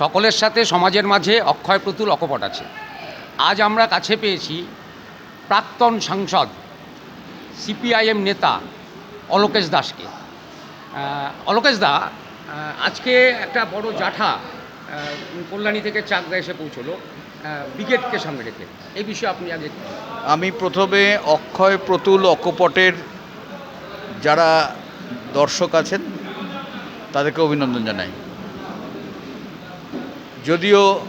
সকলের সাথে সমাজের মাঝে অক্ষয় প্রতুল অকপট আছে। আজ আমরা কাছে পেয়েছি প্রাক্তন সাংসদ, সিপিআইএম নেতা অলোকেশ দাসকে। অলোকেশ দা আজকে একটা বড় জাঠা কল্যাণী থেকে চাকদা এসে পৌঁছলো। ব্রিগেডকে সামনে রেখে। এই বিষয়ে আপনি আগে আমি প্রথমে অক্ষয় প্রতুল অকপটের যারা দর্শক আছেন, তাদেরকে অভিনন্দন জানাই। যদিও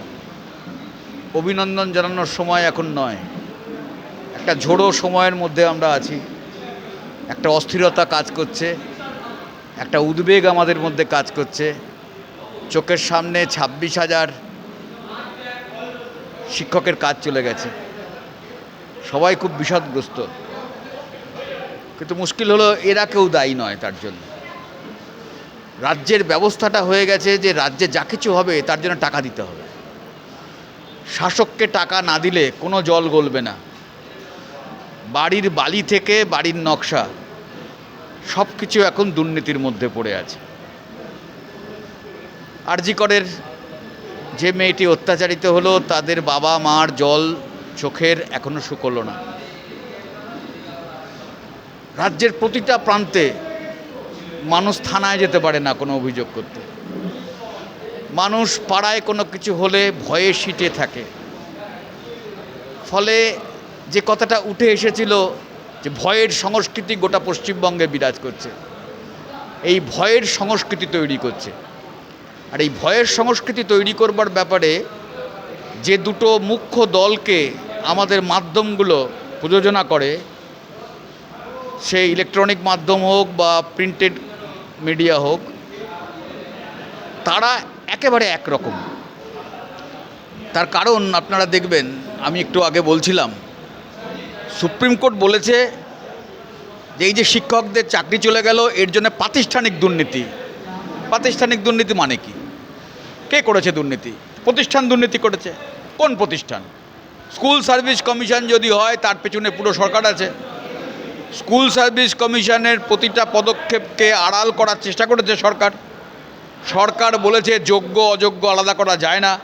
অভিনন্দন জানানোর সময় এখন নয়। একটা ঝোড়ো সময়ের মধ্যে আমরা আছি। একটা অস্থিরতা কাজ করছে। একটা উদ্বেগ আমাদের মধ্যে কাজ করছে। চোখের সামনে ছাব্বিশ হাজার শিক্ষকের কাজ চলে গেছে। সবাই খুব বিষাদগ্রস্ত। কিন্তু মুশকিল হলো এরা কেউ দায়ী নয় তার জন্য। রাজ্যের ব্যবস্থাটা হয়ে গেছে যে রাজ্যে যা কিছু হবে, তার জন্য টাকা দিতে হবে। শাসককে টাকা না দিলে কোনো জল গলবে না। বাড়ির বালি থেকে বাড়ির নকশা সব কিছু এখন দুর্নীতির মধ্যে পড়ে আছে। আরজিকরের যে মেয়েটি অত্যাচারিত হলো, তাদের বাবা মার জল চোখের এখনও শুকলো না। রাজ্যের প্রতিটা প্রান্তে মানুষ থানায় যেতে পারে না কোনো অভিযোগ করতে। মানুষ পাড়ায় কোনো কিছু হলে ভয়ে সিটে থাকে। ফলে যে কথাটা উঠে এসেছিল যে ভয়ের সংস্কৃতি গোটা পশ্চিমবঙ্গে বিরাজ করছে। এই ভয়ের সংস্কৃতি তৈরি করছে। আর এই ভয়ের সংস্কৃতি তৈরি করবার ব্যাপারে যে দুটো মুখ্য দলকে আমাদের মাধ্যমগুলো প্রযোজনা করে, সেই ইলেকট্রনিক মাধ্যম হোক বা প্রিন্টেড মিডিয়া হোক, তারা একেবারে একরকম। তার কারণ আপনারা দেখবেন, আমি একটু আগে বলছিলাম, সুপ্রিম কোর্ট বলেছে যে এই যে শিক্ষকদের চাকরি চলে গেল, এর জন্য প্রাতিষ্ঠানিক দুর্নীতি। প্রাতিষ্ঠানিক দুর্নীতি মানে কি? কে করেছে দুর্নীতি? প্রতিষ্ঠান দুর্নীতি করেছে। কোন প্রতিষ্ঠান? স্কুল সার্ভিস কমিশন যদি হয়, তার পেছনে পুরো সরকার আছে। স্কুল সার্ভিস কমিশনের প্রতিটা পদক্ষেপকে আড়াল করার চেষ্টা করেছে সরকার। সরকার বলেছে যোগ্য, অযোগ্য আলাদা করা যায় না।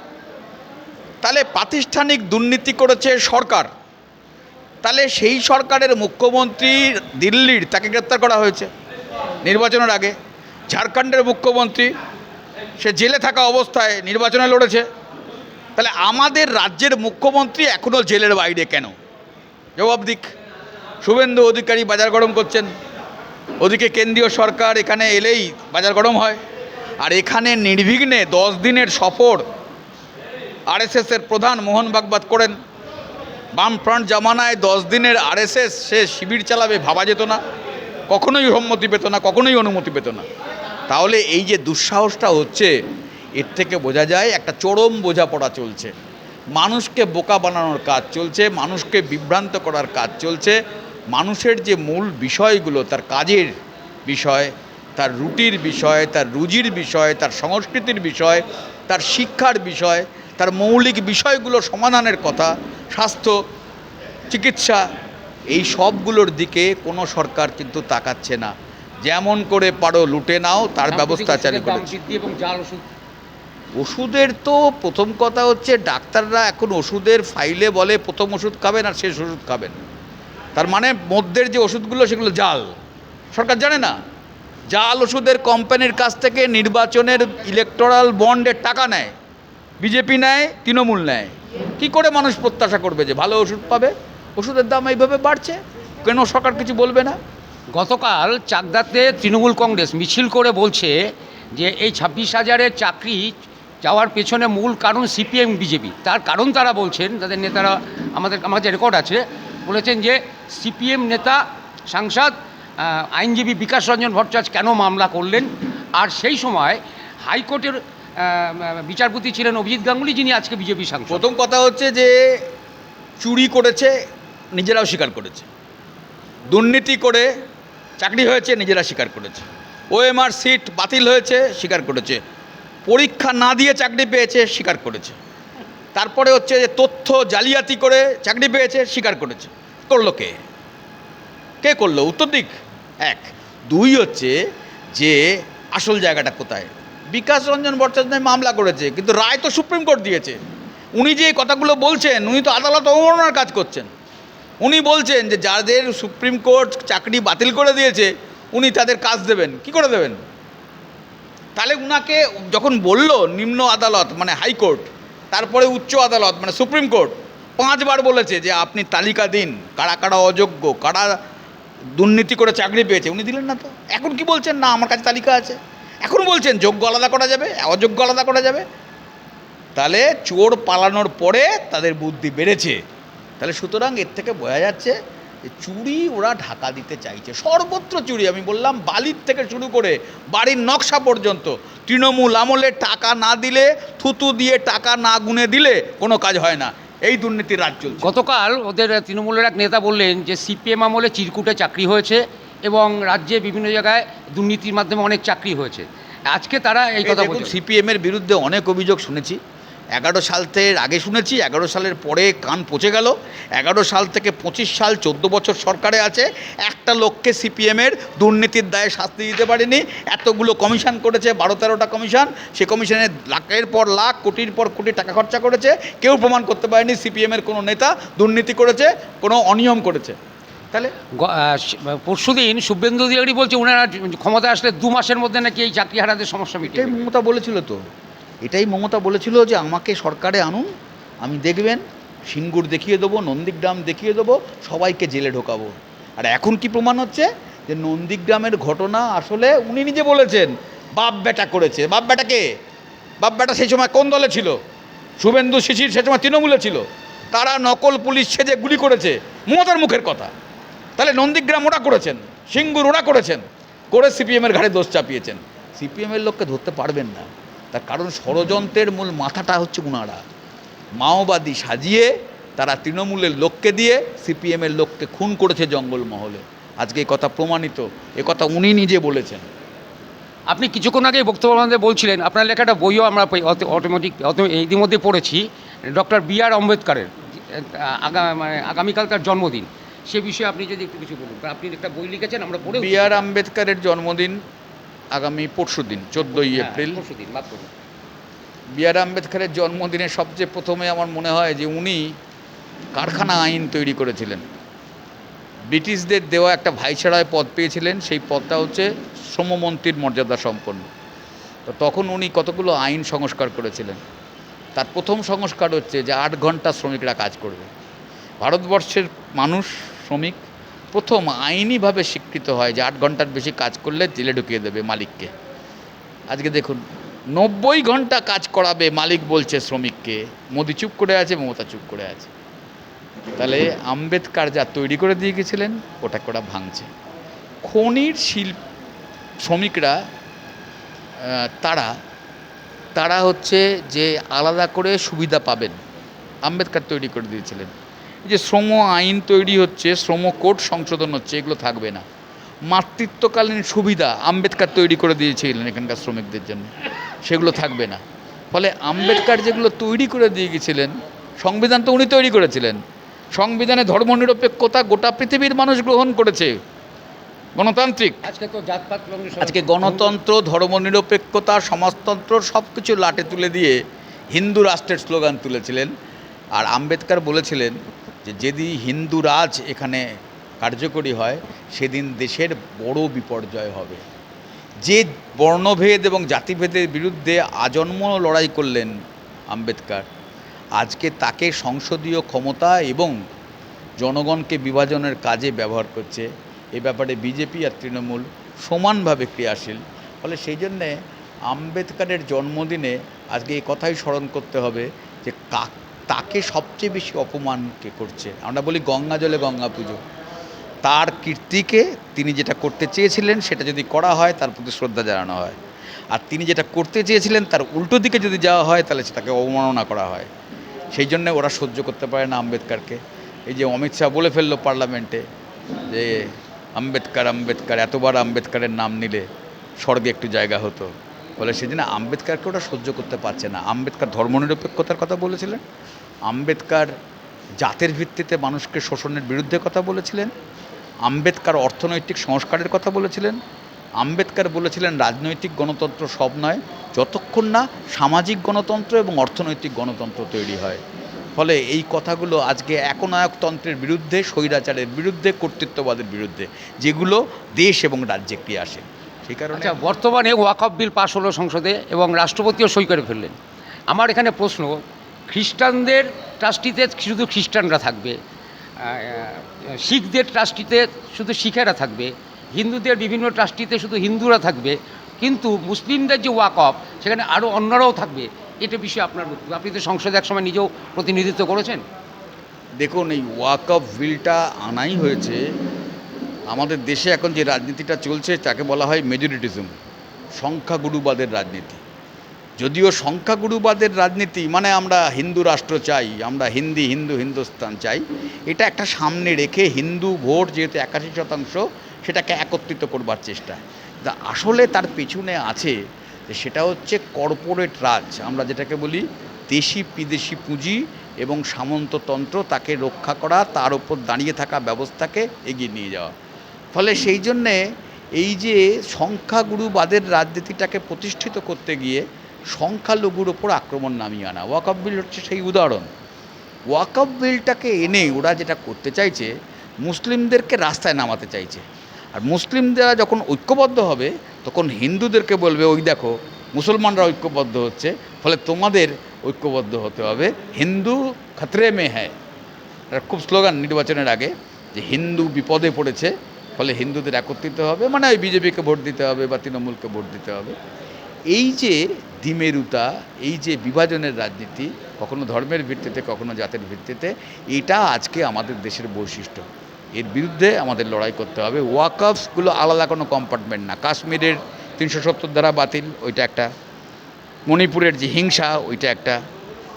তাহলে প্রাতিষ্ঠানিক দুর্নীতি করেছে সরকার। তাহলে সেই সরকারের মুখ্যমন্ত্রী দিল্লির তাকে গ্রেপ্তার করা হয়েছে নির্বাচনের আগে। ঝাড়খণ্ডের মুখ্যমন্ত্রী, সে জেলে থাকা অবস্থায় নির্বাচনে লড়েছে। তাহলে আমাদের রাজ্যের মুখ্যমন্ত্রী এখনও জেলের বাইরে কেন? জবাব দিক। শুভেন্দু অধিকারী বাজার গরম করছেন। ওদিকে কেন্দ্রীয় সরকার এখানে এলেই বাজার গরম হয়। আর এখানে নির্বিঘ্নে দশ দিনের সফর আরএসএসের প্রধান মোহন ভাগবত করেন। বামফ্রন্ট জামানায় দশ দিনের আরএসএস সে শিবির চালাবে ভাবা যেত না। কখনোই সম্মতি পেত না, কখনোই অনুমতি পেত না। তাহলে এই যে দুঃসাহসটা হচ্ছে, এর থেকে বোঝা যায় একটা চরম বোঝাপড়া চলছে। মানুষকে বোকা বানানোর কাজ চলছে, মানুষকে বিভ্রান্ত করার কাজ চলছে। মানুষের যে মূল বিষয়গুলো তার কাজের বিষয় তার রুটির বিষয় তার রুজির বিষয় তার সংস্কৃতির বিষয় তার শিক্ষার বিষয় তার মৌলিক বিষয়গুলো সমাধানের কথা স্বাস্থ্য চিকিৎসা এই সবগুলোর দিকে কোনো সরকার কিন্তু তাকাচ্ছে না। যেমন করে পারো লুটে নাও তার ব্যবস্থা চালু করেছে। ওষুধ। ওষুধের তো প্রথম কথা হচ্ছে ডাক্তাররা এখন ওষুধের ফাইলে বলে প্রথম ওষুধ খাবেন আর শেষ ওষুধ খাবেন। তার মানে মধ্যের যে ওষুধগুলো, সেগুলো জাল। সরকার জানে না? জাল ওষুধের কোম্পানির কাছ থেকে নির্বাচনের ইলেকটোরাল বন্ডের টাকা নেয়। বিজেপি নেয়, তৃণমূল নেয়। কি করে মানুষ প্রত্যাশা করবে যে ভালো ওষুধ পাবে? ওষুধের দাম এইভাবে বাড়ছে। কেন সরকার কিছু বলবে না? গতকাল চাকদাতে তৃণমূল কংগ্রেস মিছিল করে বলছে যে এই ছাব্বিশ হাজারের চাকরি যাওয়ার পেছনে মূল কারণ সিপিএম বিজেপি তার কারণ তারা বলছেন, তাদের নেতারা, আমাদের আমাদের রেকর্ড আছে বলেছেন যে সিপিএম নেতা, সাংসদ আইনজীবী বিকাশ রঞ্জন ভট্টাচার্য কেন মামলা করলেন? আর সেই সময় হাইকোর্টের বিচারপতি ছিলেন অভিজিৎ গাঙ্গুলি, যিনি আজকে বিজেপি সাংসদ। প্রথম কথা হচ্ছে যে চুরি করেছে, নিজেরাও স্বীকার করেছে। দুর্নীতি করে চাকরি হয়েছে, নিজেরা স্বীকার করেছে। ওএমআর সিট বাতিল হয়েছে, স্বীকার করেছে। পরীক্ষা না দিয়ে চাকরি পেয়েছে, স্বীকার করেছে। তারপরে হচ্ছে যে তথ্য জালিয়াতি করে চাকরি পেয়েছে, স্বীকার করেছে। করল কে? কে করল? উত্তর দিক। এক। দুই হচ্ছে যে আসল জায়গাটা কোথায়? বিকাশ রঞ্জন ভট্টাচার্য মামলা করেছে, কিন্তু রায় তো সুপ্রিম কোর্ট দিয়েছে। উনি যে কথাগুলো বলছেন, উনি তো আদালত অবমাননার কাজ করছেন। উনি বলছেন যে যাদের সুপ্রিম কোর্ট চাকরি বাতিল করে দিয়েছে, উনি তাদের কাজ দেবেন। কি করে দেবেন? তাহলে উনাকে যখন বলল নিম্ন আদালত মানে হাইকোর্ট তারপরে উচ্চ আদালত মানে সুপ্রিম কোর্ট, পাঁচবার বলেছে যে আপনি তালিকা দিন কারা কারা অযোগ্য, কারা দুর্নীতি করে চাকরি পেয়েছে, উনি দিলেন না তো। এখন কি বলছেন? না, আমার কাছে তালিকা আছে। এখন বলছেন, যোগ্য আলাদা করা যাবে, অযোগ্য আলাদা করা যাবে। তাহলে চোর পালানোর পরে তাদের বুদ্ধি বেড়েছে। তাহলে সুতরাং এর থেকে বোঝা যাচ্ছে যে চুরি ওরা ঢাকা দিতে চাইছে। সর্বত্র চুরি, আমি বললাম বালির থেকে শুরু করে বাড়ির নকশা পর্যন্ত তৃণমূল আমলে টাকা না দিলে থুতু দিয়ে টাকা না গুনে দিলে কোনো কাজ হয় না। এই দুর্নীতির রাজ চলছে। গতকাল ওদের তৃণমূলের এক নেতা বললেন যে সিপিএম আমলে চিরকুটে চাকরি হয়েছে এবং রাজ্যে বিভিন্ন জায়গায় দুর্নীতির মাধ্যমে অনেক চাকরি হয়েছে। আজকে তারা এই কথা বলছে। সিপিএমের বিরুদ্ধে অনেক অভিযোগ শুনেছি। এগারো সাল থেকে আগে শুনেছি এগারো সালের পরে কান পচে গেল। এগারো সাল থেকে পঁচিশ সাল চোদ্দ বছর সরকারে আছে। একটা লোককে সিপিএমের দুর্নীতির দায়ে শাস্তি দিতে পারেনি। এতগুলো কমিশন করেছে বারো তেরোটা কমিশন। সে কমিশনে লাখের পর লাখ কোটির পর কোটি টাকা খরচা করেছে। কেউ প্রমাণ করতে পারেনি সিপিএমের কোনো নেতা দুর্নীতি করেছে কোনো অনিয়ম করেছে। তাহলে পরশু দিন শুভেন্দু অধিকারী বলছে ওনারা ক্ষমতা আসলে দু মাসের মধ্যে নাকি এই চাকরি হারাদের সমস্যা মিটে মমতা বলেছিল তো। এটাই মমতা বলেছিল যে আমাকে সরকারে আনুন, আমি দেখবেন, সিঙ্গুর দেখিয়ে দেবো, নন্দীগ্রাম দেখিয়ে দেবো, সবাইকে জেলে ঢোকাবো। আর এখন কি প্রমাণ হচ্ছে? যে নন্দীগ্রামের ঘটনা আসলে উনি নিজে বলেছেন, বাপ বেটা করেছে। বাপ বেটাকে বাপ বেটা সেই সময় কোন দলে ছিল? শুভেন্দু শিশির সে সময় তৃণমূলে ছিল। তারা নকল পুলিশ সেজে গুলি করেছে। মমতার মুখের কথা। তাহলে নন্দীগ্রাম ওরা করেছেন, সিঙ্গুর ওরা করেছেন। করে সিপিএমের ঘাড়ে দোষ চাপিয়েছেন। সিপিএমের লোককে ধরতে পারবেন না। তার কারণ ষড়যন্ত্রের মূল মাথাটা হচ্ছে উনারা। মাওবাদী সাজিয়ে তারা তৃণমূলের লোককে দিয়ে সিপিএমের লোককে খুন করেছে জঙ্গলমহলে। আজকে এই কথা প্রমাণিত এ কথা উনি নিজে বলেছেন। আপনি কিছুক্ষণ আগে বক্তব্য আমাদের বলছিলেন আপনার লেখাটা বইও আমরা অটোমেটিক ইতিমধ্যে পড়েছি ডক্টর বি আর আম্বেদকরের মানে আগামীকাল তার জন্মদিন। সে বিষয়ে আপনি যদি একটু কিছু বলুন আপনি একটা বই লিখেছেন আমরা পড়ে বি আর আম্বেদকরের জন্মদিন আগামী পরশু দিন চোদ্দোই হ্যাঁ, এপ্রিল। বি আর আম্বেদকরের জন্মদিনে সবচেয়ে প্রথমে আমার মনে হয় যে উনি কারখানা আইন তৈরি করেছিলেন। ব্রিটিশদের দেওয়া একটা ভাইছাড়ায় পদ পেয়েছিলেন সেই পদটা হচ্ছে শ্রমমন্ত্রীর মর্যাদা সম্পন্ন। তো তখন উনি কতগুলো আইন সংস্কার করেছিলেন? তার প্রথম সংস্কার হচ্ছে যে আট ঘণ্টা শ্রমিকরা কাজ করবে। ভারতবর্ষের মানুষ শ্রমিক প্রথম আইনিভাবে স্বীকৃত হয় যে আট ঘণ্টার বেশি কাজ করলে জেলে ঢুকিয়ে দেবে মালিককে। আজকে দেখুন, নব্বই ঘণ্টা কাজ করাবে মালিক বলছে শ্রমিককে। মোদি চুপ করে আছে, মমতা চুপ করে আছে। তাহলে আম্বেদকার যা তৈরি করে দিয়ে গেছিলেন, ওটা ওরা ভাঙছে। খনির শিল্প শ্রমিকরা তারা তারা হচ্ছে যে আলাদা করে সুবিধা পাবেন। আম্বেদকার তৈরি করে দিয়েছিলেন। যে শ্রম আইন তৈরি হচ্ছে শ্রম কোড সংশোধন হচ্ছে এগুলো থাকবে না। মাতৃত্বকালীন সুবিধা আম্বেদকার তৈরি করে দিয়েছিলেন এখানকার শ্রমিকদের জন্য। সেগুলো থাকবে না। ফলে আম্বেদকার যেগুলো তৈরি করে দিয়ে গেছিলেন সংবিধান তো উনি তৈরি করেছিলেন। সংবিধানে ধর্মনিরপেক্ষতা গোটা পৃথিবীর মানুষ গ্রহণ করেছে। গণতান্ত্রিক। আজকে তো জাতপাত আজকে গণতন্ত্র ধর্মনিরপেক্ষতা সমাজতন্ত্র সব কিছু লাটে তুলে দিয়ে হিন্দু রাষ্ট্রের স্লোগান তুলেছিলেন। আর আম্বেদকর বলেছিলেন যে যেদিন হিন্দু রাজ এখানে কার্যকরী হয়, সেদিন দেশের বড় বিপর্যয় হবে। যে বর্ণভেদ এবং জাতিভেদের বিরুদ্ধে আজন্ম লড়াই করলেন আম্বেদকর, আজকে তাকে সংসদীয় ক্ষমতা এবং জনগণকে বিভাজনের কাজে ব্যবহার করছে। এ ব্যাপারে বিজেপি আর তৃণমূল সমানভাবে ক্রিয়াশীল। ফলে সেই জন্যে আম্বেদকরের জন্মদিনে আজকে এই কথাই স্মরণ করতে হবে যে কা তাকে সবচেয়ে বেশি অপমান কে করছে? আমরা বলি গঙ্গা জলে গঙ্গা পুজো। তার কীর্তিকে তিনি যেটা করতে চেয়েছিলেন, সেটা যদি করা হয়, তার প্রতি শ্রদ্ধা জানানো হয়। আর তিনি যেটা করতে চেয়েছিলেন, তার উল্টো দিকে যদি যাওয়া হয়, তাহলে সেটাকে অবমাননা করা হয়। সেই জন্য ওরা সহ্য করতে পারে না আম্বেদকারকে। এই যে অমিত শাহ বলে ফেলল পার্লামেন্টে যে, আম্বেদকর আম্বেদকর, এতবার আম্বেদকারের নাম নিলে স্বর্গে একটু জায়গা হতো। বলে সেদিন আম্বেদকরকে ওটা সহ্য করতে পারছে না। আম্বেদকর ধর্মনিরপেক্ষতার কথা বলেছিলেন। আম্বেদকর জাতের ভিত্তিতে মানুষকে শোষণের বিরুদ্ধে কথা বলেছিলেন। আম্বেদকার অর্থনৈতিক সংস্কারের কথা বলেছিলেন। আম্বেদকর বলেছিলেন, রাজনৈতিক গণতন্ত্র সব নয়, যতক্ষণ না সামাজিক গণতন্ত্র এবং অর্থনৈতিক গণতন্ত্র তৈরি হয়। ফলে এই কথাগুলো আজকে একনায়কতন্ত্রের বিরুদ্ধে, স্বৈরাচারের বিরুদ্ধে, কর্তৃত্ববাদের বিরুদ্ধে, যেগুলো দেশ এবং রাজ্যে ক্রিয়া সেই কারণে আচ্ছা বর্তমানে ওয়াকফ বিল পাশ হলো সংসদে এবং রাষ্ট্রপতিও সই করে ফেললেন। আমার এখানে প্রশ্ন খ্রিস্টানদের ট্রাস্টিতে শুধু খ্রিস্টানরা থাকবে? শিখদের ট্রাস্টিতে শুধু শিখেরা থাকবে? হিন্দুদের বিভিন্ন ট্রাস্টিতে শুধু হিন্দুরা থাকবে? কিন্তু মুসলিমদের যে ওয়াকফ সেখানে আরও অন্যরাও থাকবে? এটা বিষয়ে আপনার বক্তব্য। আপনি তো সংসদে একসময় নিজেও প্রতিনিধিত্ব করেছেন। দেখুন এই ওয়াকফ বিলটা আনাই হয়েছে আমাদের দেশে এখন যে রাজনীতিটা চলছে, তাকে বলা হয় মেজরিটিজম সংখ্যাগুরুবাদের রাজনীতি। যদিও সংখ্যাগুরুবাদের রাজনীতি মানে আমরা হিন্দু রাষ্ট্র চাই, আমরা হিন্দি, হিন্দু হিন্দুস্তান চাই, এটা একটা সামনে রেখে হিন্দু ভোট যেহেতু একাশি শতাংশ, সেটাকে একত্রিত করবার চেষ্টা। আসলে তার পেছনে আছে যে সেটা হচ্ছে কর্পোরেট রাজ, আমরা যেটাকে বলি দেশি বিদেশি পুঁজি এবং সামন্ততন্ত্র, তাকে রক্ষা করা, তার উপর দাঁড়িয়ে থাকা ব্যবস্থাকে এগিয়ে নিয়ে যাওয়া। ফলে সেই জন্যে এই যে সংখ্যাগুরুবাদের রাজনীতিটাকে প্রতিষ্ঠিত করতে গিয়ে সংখ্যালঘুর ওপর আক্রমণ নামিয়ে আনা। ওয়াকফ বিল হচ্ছে সেই উদাহরণ। ওয়াকফ বিলটাকে এনে ওরা যেটা করতে চাইছে, মুসলিমদেরকে রাস্তায় নামাতে চাইছে। আর মুসলিমরা যখন ঐক্যবদ্ধ হবে, তখন হিন্দুদেরকে বলবে, ওই দেখো, মুসলমানরা ঐক্যবদ্ধ হচ্ছে, ফলে তোমাদের ঐক্যবদ্ধ হতে হবে। হিন্দু খতরে মে এটা খুব স্লোগান নির্বাচনের আগে যে হিন্দু বিপদে পড়েছে ফলে হিন্দুদের একত্রিত হবে মানে ওই বিজেপিকে ভোট দিতে হবে বা তৃণমূলকে ভোট দিতে হবে। এই যে দ্বিমেরুতা, এই যে বিভাজনের রাজনীতি, কখনো ধর্মের ভিত্তিতে, কখনো জাতের ভিত্তিতে, এটা আজকে আমাদের দেশের বৈশিষ্ট্য। এর বিরুদ্ধে আমাদের লড়াই করতে হবে। ওয়াকফসগুলো আলাদা কোনো কম্পার্টমেন্ট না। কাশ্মীরের তিনশো সত্তর দ্বারা বাতিল, ওইটা একটা। মণিপুরের যে হিংসা, ওইটা একটা।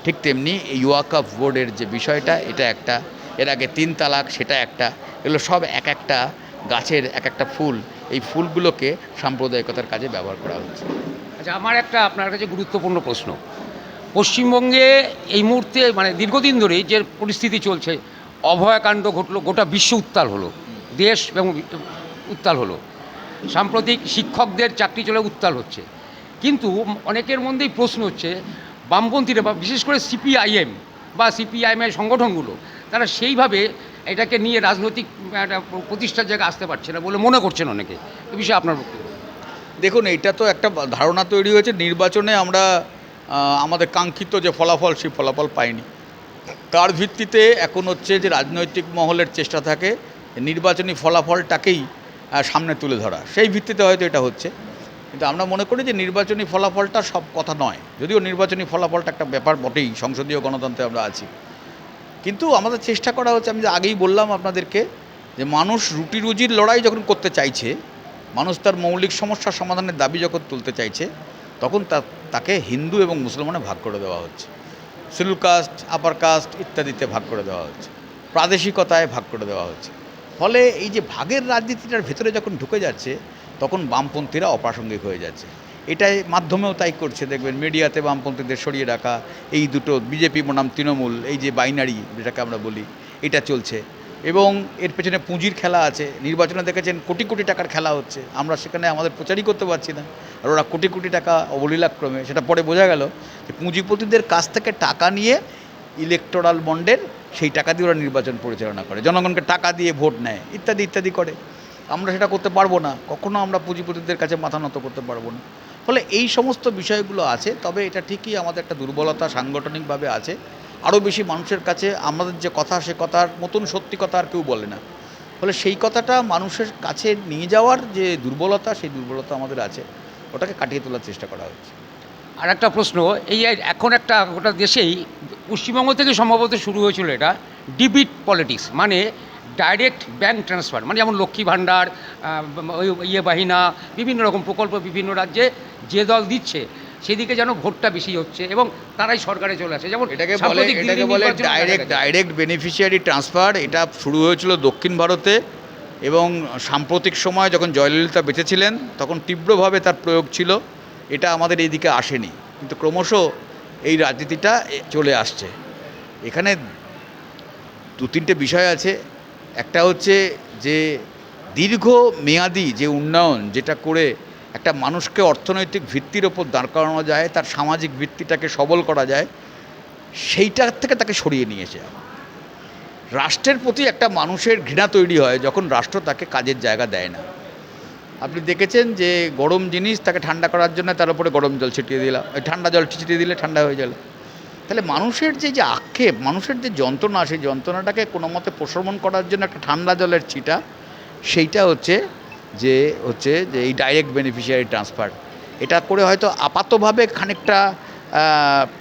ঠিক তেমনি এই ওয়াকফ বোর্ডের যে বিষয়টা, এটা একটা। এর আগে তিন তালাক, সেটা একটা। এগুলো সব এক একটা। গাছের এক একটা ফুল, এই ফুলগুলোকে সাম্প্রদায়িকতার কাজে ব্যবহার করা হচ্ছে। আচ্ছা আমার একটা আপনার কাছে গুরুত্বপূর্ণ প্রশ্ন। পশ্চিমবঙ্গে এই মুহূর্তে মানে দীর্ঘদিন ধরেই যে পরিস্থিতি চলছে, অভয়াকাণ্ড ঘটলো, গোটা বিশ্ব উত্তাল হলো, দেশ এবং উত্তাল হলো। সাম্প্রতিক শিক্ষকদের চাকরি চলে উত্তাল হচ্ছে। কিন্তু অনেকের মধ্যেই প্রশ্ন হচ্ছে, বামপন্থীরা বা বিশেষ করে সিপিআইএম বা সিপিআইএমের সংগঠনগুলো, তারা সেইভাবে এটাকে নিয়ে রাজনৈতিক, একটা প্রতিষ্ঠার জায়গায় আসতে পারছে না বলে মনে করছেন অনেকে। এ বিষয়ে আপনার বক্তব্য। দেখুন, এটা তো একটা ধারণা তৈরি হয়েছে, নির্বাচনে আমরা আমাদের কাঙ্ক্ষিত যে ফলাফল, সেই ফলাফল পাইনি। তার ভিত্তিতে এখন হচ্ছে যে রাজনৈতিক মহলের চেষ্টা থাকে নির্বাচনী ফলাফলটাকেই সামনে তুলে ধরা। সেই ভিত্তিতে হয়তো এটা হচ্ছে। কিন্তু আমরা মনে করি যে নির্বাচনী ফলাফলটা সব কথা নয়। যদিও নির্বাচনী ফলাফলটা একটা ব্যাপার বটেই, সংসদীয় গণতন্ত্রে আমরা আছি। কিন্তু আমাদের চেষ্টা করা হচ্ছে, আমি যে আগেই বললাম আপনাদেরকে, যে মানুষ রুটি রুজির লড়াই যখন করতে চাইছে, মানুষ তার মৌলিক সমস্যার সমাধানের দাবি যখন তুলতে চাইছে, তখন তাকে হিন্দু এবং মুসলমানে ভাগ করে দেওয়া হচ্ছে। শিডিউল কাস্ট, আপার কাস্ট ইত্যাদিতে ভাগ করে দেওয়া হচ্ছে। প্রাদেশিকতায় ভাগ করে দেওয়া হচ্ছে। ফলে এই যে ভাগের রাজনীতিটার ভেতরে যখন ঢুকে যাচ্ছে, তখন বামপন্থীরা অপ্রাসঙ্গিক হয়ে যাচ্ছে। এটাই মাধ্যমেও তাই করছে, দেখবেন মিডিয়াতে বামপন্থীদের সরিয়ে রাখা, এই দুটো বিজেপি বনাম তৃণমূল, এই যে বাইনারি যেটাকে আমরা বলি, এটা চলছে। এবং এর পেছনে পুঁজির খেলা আছে, নির্বাচনে দেখেছেন কোটি কোটি টাকার খেলা হচ্ছে, আমরা সেখানে আমাদের প্রচারই করতে পারছি না। আর ওরা কোটি কোটি টাকা অবলীলাক্রমে, সেটা পরে বোঝা গেল যে পুঁজিপতিদের কাছ থেকে টাকা নিয়ে ইলেকটোরাল বন্ডের সেই টাকা দিয়ে ওরা নির্বাচন পরিচালনা করে, জনগণকে টাকা দিয়ে ভোট নেয়, ইত্যাদি ইত্যাদি করে। আমরা সেটা করতে পারব না, কখনো আমরা পুঁজিপতিদের কাছে মাথা নত করতে পারব না। ফলে এই সমস্ত বিষয়গুলো আছে, তবে এটা ঠিকই আমাদের একটা দুর্বলতা সাংগঠনিকভাবে আছে। আরও বেশি মানুষের কাছে আমাদের যে কথা, সে কথার মতন সত্যি কথা আর কেউ বলে না। ফলে সেই কথাটা মানুষের কাছে নিয়ে যাওয়ার যে দুর্বলতা, সেই দুর্বলতা আমাদের আছে। ওটাকে কাটিয়ে তোলার চেষ্টা করা হচ্ছে। আর একটা প্রশ্ন, এই এখন একটা গোটা দেশেই পশ্চিমবঙ্গ থেকে সম্ভবত শুরু হয়েছিল এটা, ডিবিট পলিটিক্স মানে ডাইরেক্ট ব্যাংক ট্রান্সফার মানে যেমন লক্ষ্মী ভাণ্ডার ওই ইয়ে বাহিনা বিভিন্ন রকম প্রকল্প বিভিন্ন রাজ্যে যে দল দিচ্ছে সেদিকে যেন ভোটটা বেশি হচ্ছে এবং তারাই সরকারে চলে আসে। যেমন এটাকে বলে এটাকে বলে ডাইরেক্ট ডাইরেক্ট বেনিফিশিয়ারি ট্রান্সফার এটা শুরু হয়েছিল দক্ষিণ ভারতে এবং সাম্প্রতিক সময় যখন জয়ললিতা বেঁচে ছিলেন তখন তীব্রভাবে তার প্রয়োগ ছিল। এটা আমাদের এইদিকে আসেনি। কিন্তু ক্রমশ এই রাজনীতিটা চলে আসছে। এখানে দু তিনটে বিষয় আছে। একটা হচ্ছে যে দীর্ঘ মেয়াদি যে উন্নয়ন যেটা করে একটা মানুষকে অর্থনৈতিক ভিত্তির ওপর দাঁড় করানো যায়, তার সামাজিক ভিত্তিটাকে সবল করা যায় সেইটার থেকে তাকে সরিয়ে নিয়েছে রাষ্ট্রের প্রতি একটা মানুষের ঘৃণা তৈরি হয় যখন রাষ্ট্র তাকে কাজের জায়গা দেয় না। আপনি দেখেছেন যে গরম জিনিস তাকে ঠান্ডা করার জন্য তার উপরে গরম জল ছিটিয়ে দিলাম, ঠান্ডা জল ছিটিয়ে দিলে ঠান্ডা হয়ে গেল। তাহলে মানুষের যে যে আক্ষেপ, মানুষের যে যন্ত্রণা, সেই যন্ত্রণাটাকে কোনো মতে প্রশমন করার জন্য একটা ঠান্ডা জলের ছিটা, সেইটা হচ্ছে যে হচ্ছে যে এই ডাইরেক্ট বেনিফিশিয়ারি ট্রান্সফার এটা করে হয়তো আপাতভাবে খানিকটা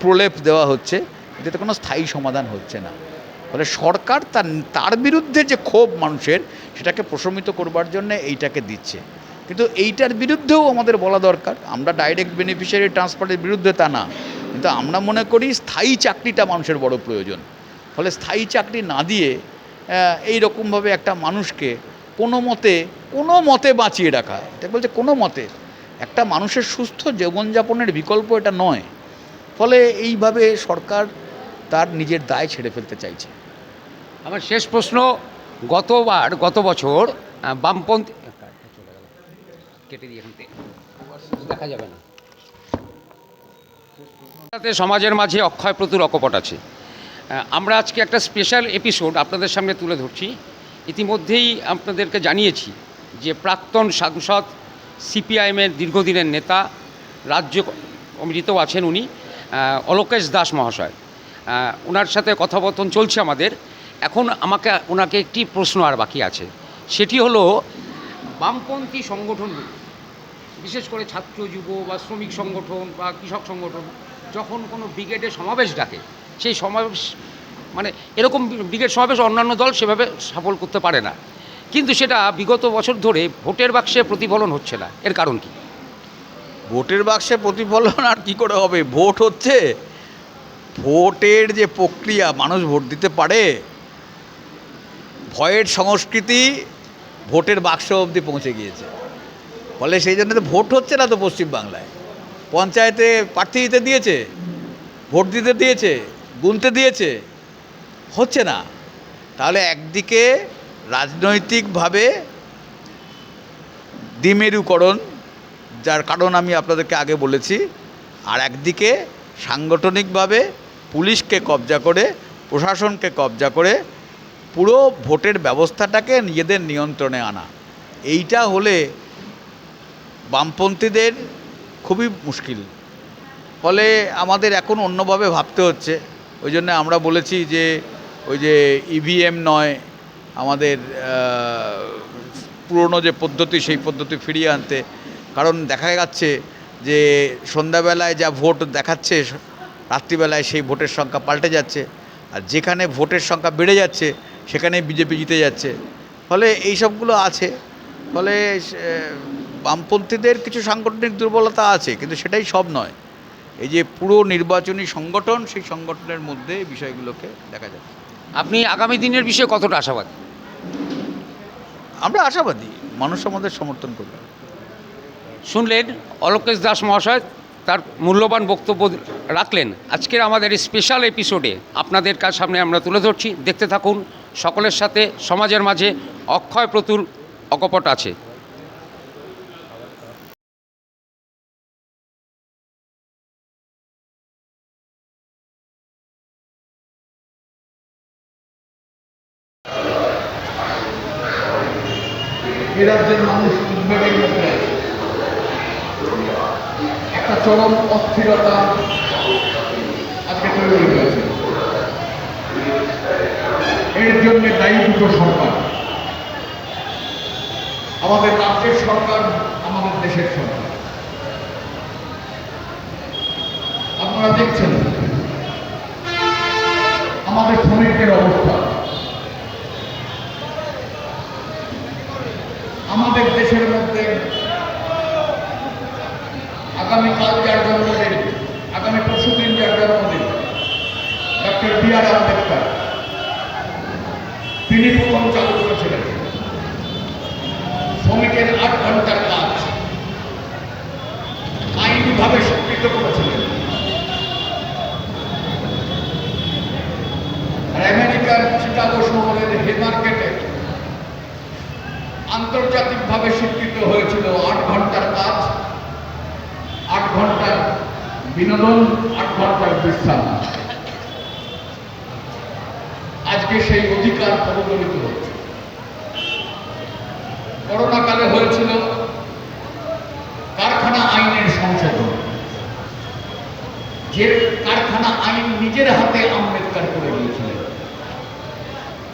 প্রলেপ দেওয়া হচ্ছে এতে কোনো স্থায়ী সমাধান হচ্ছে না। ফলে সরকার তার তার বিরুদ্ধে যে ক্ষোভ মানুষের, সেটাকে প্রশমিত করবার জন্য এইটাকে দিচ্ছে। কিন্তু এইটার বিরুদ্ধেও আমাদের বলা দরকার। আমরা ডাইরেক্ট বেনিফিশিয়ারি ট্রান্সফারের বিরুদ্ধে তা না। কিন্তু আমরা মনে করি স্থায়ী চাকরিটা মানুষের বড় প্রয়োজন। ফলে স্থায়ী চাকরি না দিয়ে এই রকমভাবে একটা মানুষকে কোনো মতে কোনো মতে বাঁচিয়ে রাখা। এটা বলছে কোনো মতে। একটা মানুষের সুস্থ জীবনযাপনের বিকল্প এটা নয়। ফলে এইভাবে সরকার তার নিজের দায় ছেড়ে ফেলতে চাইছে। আমার শেষ প্রশ্ন, গতবার, গত বছর বামপন্থী কেটে দিয়ে এখন তে- দেখা যাবে না। সমাজের মাঝে অক্ষয় প্রচুর অকপট আছে। আমরা আজকে একটা স্পেশাল এপিসোড আপনাদের সামনে তুলে ধরছি। ইতিমধ্যেই আপনাদেরকে জানিয়েছি যে প্রাক্তন সাংসদ সিপিআইএমের দীর্ঘদিনের নেতা, রাজ্য কমিটিতেও আছেন উনি অলোকেশ দাস মহাশয়। ওনার সাথে কথোপকথন চলছে আমাদের। এখন আমাকে ওনাকে একটি প্রশ্ন আর বাকি আছে। সেটি হলো, বামপন্থী সংগঠনগুলো বিশেষ করে ছাত্র যুব বা শ্রমিক সংগঠন বা কৃষক সংগঠন, যখন কোনো ব্রিগেডে সমাবেশ ডাকে, সেই সমাবেশ মানে এরকম ব্রিগেড সমাবেশ অন্যান্য দল সেভাবে সফল করতে পারে না। কিন্তু সেটা বিগত বছর ধরে ভোটের বাক্সে প্রতিফলন হচ্ছে না। এর কারণ কি? ভোটের বাক্সে প্রতিফলন আর কি করে হবে? ভোট হচ্ছে, ভোটের যে প্রক্রিয়া, মানুষ ভোট দিতে পারে, ভয়ের সংস্কৃতি ভোটের বাক্স অবধি পৌঁছে গিয়েছে। ফলে সেই জন্য তো ভোট হচ্ছে না তো পশ্চিমবাংলায়। পঞ্চায়েতে প্রার্থী দিতে দিয়েছে, ভোট দিতে দিয়েছে, গুনতে দিয়েছে, হচ্ছে না। তাহলে একদিকে রাজনৈতিকভাবে দ্বিমেরুকরণ, যার কারণ আমি আপনাদেরকে আগে বলেছি, আর একদিকে সাংগঠনিকভাবে পুলিশকে কবজা করে, প্রশাসনকে কবজা করে পুরো ভোটের ব্যবস্থাটাকে নিজেদের নিয়ন্ত্রণে আনা। এইটা হলে বামপন্থীদের খুবই মুশকিল। ফলে আমাদের এখন অন্যভাবে ভাবতে হচ্ছে। ওই জন্য আমরা বলেছি যে, ওই যে ইভিএম নয়, আমাদের পুরনো যে পদ্ধতি, সেই পদ্ধতি ফিরিয়ে আনতে। কারণ দেখা যাচ্ছে যে, সন্ধ্যাবেলায় যা ভোট দেখাচ্ছে, রাত্রিবেলায় সেই ভোটের সংখ্যা পাল্টে যাচ্ছে। আর যেখানে ভোটের সংখ্যা বেড়ে যাচ্ছে সেখানে বিজেপি জিতে যাচ্ছে। ফলে এই সবগুলো আছে। ফলে বামপন্থীদের কিছু সাংগঠনিক দুর্বলতা আছে কিন্তু সেটাই সব নয়। এই যে পুরো নির্বাচনী সংগঠন সেই সংগঠনের মধ্যে এই বিষয়গুলোকে দেখা যাচ্ছে। আপনি আগামী দিনের বিষয়ে কতটা আশাবাদী? আমরা আশাবাদী মানুষ আমাদের সমর্থন করবে। শুনলেন অলোকেশ দাস মহাশয় তার মূল্যবান বক্তব্য রাখলেন। আজকের আমাদের এই স্পেশাল এপিসোডে আপনাদের কাছ সামনে আমরা তুলে ধরছি। দেখতে থাকুন সকলের সাথে সমাজের মাঝে অক্ষয় প্রতুল অকপট আছে। রাজ্যের মানুষ উদ্বেগের মধ্যে একটা চরম অস্থিরতা আজকে তৈরি হয়েছে এর জন্য দায়ী দুটো সরকার। আমাদের রাজ্যের সরকার, আমাদের দেশের সরকার। আপনারা দেখছেন, আমাদের শ্রমিকদের অবস্থা। আমাদের দেশের মধ্যে আগামীকাল যার জন্মদিন, আগামী পরশু দিন যার জন্মদিন ডক্টর বি আর আম্বেদকর, তিনি প্রথম চালু করেছিলেন। শ্রমিকের আট ঘণ্টার কাজ। আইনিভাবে স্বীকৃত করেছিলেন। আর আমেরিকার চিকাগো শহরের হে মার্কেটে আন্তর্জাতিকভাবে স্বীকৃত হয়েছিল আট ঘণ্টার কাজ, আট ঘণ্টার বিনোদন, আট ঘণ্টার বিশ্রাম। আজকে সেই অধিকার প্রবলিত হচ্ছে করোনাকালে হয়েছিল কারখানা আইনের সংশোধন। যে কারখানা আইন নিজের হাতে আম্বেদকর করে দিয়েছিলেন,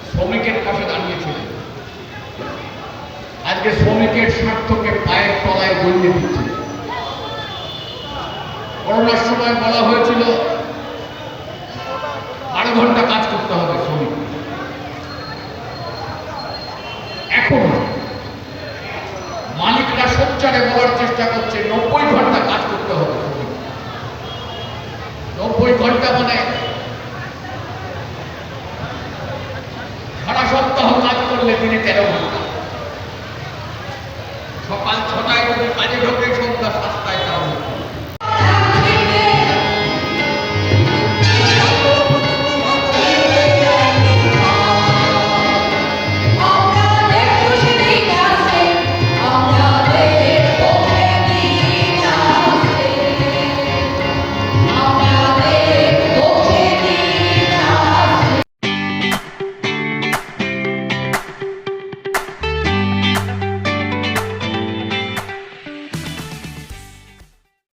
শ্রমিকের পাশে দাঁড়িয়েছিলেন। আজকে শ্রমিকের স্বার্থকে পায়ের তলায় গড়িয়ে দিচ্ছে। করোনার সময় বলা হয়েছিল বারো ঘণ্টা কাজ করতে হবে শ্রমিক। এখন মালিকরা সোচ্চারে বলার চেষ্টা করছে, নব্বই ঘণ্টা কাজ করতে হবে নব্বই ঘণ্টা মানে